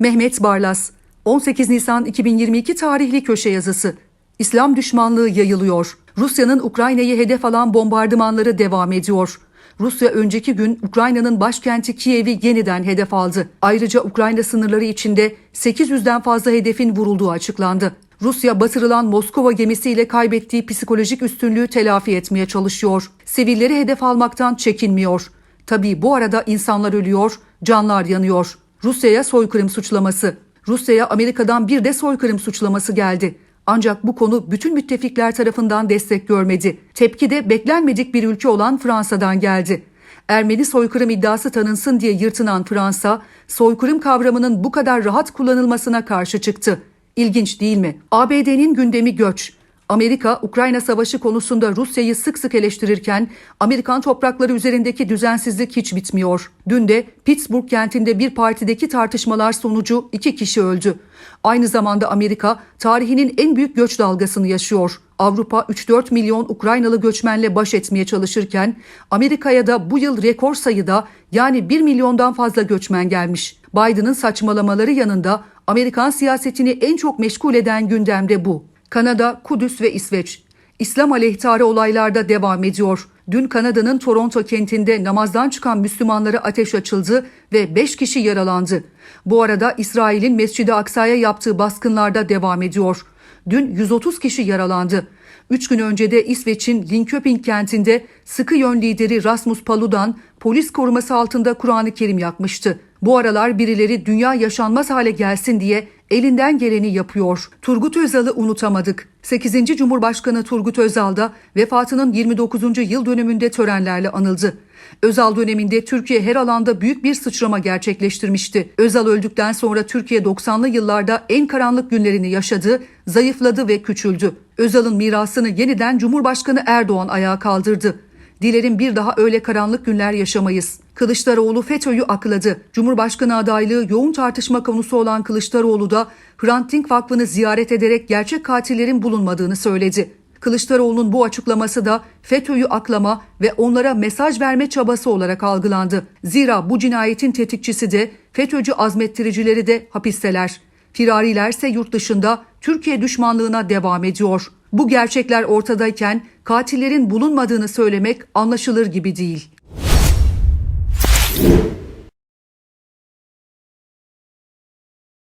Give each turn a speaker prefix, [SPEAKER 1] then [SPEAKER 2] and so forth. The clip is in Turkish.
[SPEAKER 1] Mehmet Barlas 18 Nisan 2022 tarihli köşe yazısı. İslam düşmanlığı yayılıyor. Rusya'nın Ukrayna'yı hedef alan bombardımanları devam ediyor. Rusya önceki gün Ukrayna'nın başkenti Kiev'i yeniden hedef aldı. Ayrıca Ukrayna sınırları içinde 800'den fazla hedefin vurulduğu açıklandı. Rusya batırılan Moskova gemisiyle kaybettiği psikolojik üstünlüğü telafi etmeye çalışıyor. Sivilleri hedef almaktan çekinmiyor. Tabii bu arada insanlar ölüyor, canlar yanıyor. Rusya'ya soykırım suçlaması. Rusya'ya Amerika'dan bir de soykırım suçlaması geldi. Ancak bu konu bütün müttefikler tarafından destek görmedi. Tepki de beklenmedik bir ülke olan Fransa'dan geldi. Ermeni soykırım iddiası tanınsın diye yırtınan Fransa, soykırım kavramının bu kadar rahat kullanılmasına karşı çıktı. İlginç değil mi? ABD'nin gündemi göç. Amerika, Ukrayna Savaşı konusunda Rusya'yı sık sık eleştirirken Amerikan toprakları üzerindeki düzensizlik hiç bitmiyor. Dün de Pittsburgh kentinde bir partideki tartışmalar sonucu iki kişi öldü. Aynı zamanda Amerika tarihinin en büyük göç dalgasını yaşıyor. Avrupa 3-4 milyon Ukraynalı göçmenle baş etmeye çalışırken Amerika'ya da bu yıl rekor sayıda yani 1 milyondan fazla göçmen gelmiş. Biden'ın saçmalamaları yanında Amerikan siyasetini en çok meşgul eden gündemde bu. Kanada, Kudüs ve İsveç. İslam aleyhtarı olaylarda devam ediyor. Dün Kanada'nın Toronto kentinde namazdan çıkan Müslümanlara ateş açıldı ve 5 kişi yaralandı. Bu arada İsrail'in Mescid-i Aksa'ya yaptığı baskınlarda devam ediyor. Dün 130 kişi yaralandı. Üç gün önce de İsveç'in Linköping kentinde sıkı yön lideri Rasmus Paludan polis koruması altında Kur'an-ı Kerim yakmıştı. Bu aralar birileri dünya yaşanmaz hale gelsin diye elinden geleni yapıyor. Turgut Özal'ı unutamadık. 8. Cumhurbaşkanı Turgut Özal da vefatının 29. yıl dönümünde törenlerle anıldı. Özal döneminde Türkiye her alanda büyük bir sıçrama gerçekleştirmişti. Özal öldükten sonra Türkiye 90'lı yıllarda en karanlık günlerini yaşadı, zayıfladı ve küçüldü. Özal'ın mirasını yeniden Cumhurbaşkanı Erdoğan ayağa kaldırdı. Dilerim bir daha öyle karanlık günler yaşamayız. Kılıçdaroğlu FETÖ'yü akladı. Cumhurbaşkanı adaylığı yoğun tartışma konusu olan Kılıçdaroğlu da Hrant Dink Vakfı'nı ziyaret ederek gerçek katillerin bulunmadığını söyledi. Kılıçdaroğlu'nun bu açıklaması da FETÖ'yü aklama ve onlara mesaj verme çabası olarak algılandı. Zira bu cinayetin tetikçisi de FETÖ'cü azmettiricileri de hapisteler. Firarilerse yurt dışında Türkiye düşmanlığına devam ediyor. Bu gerçekler ortadayken katillerin bulunmadığını söylemek anlaşılır gibi değil.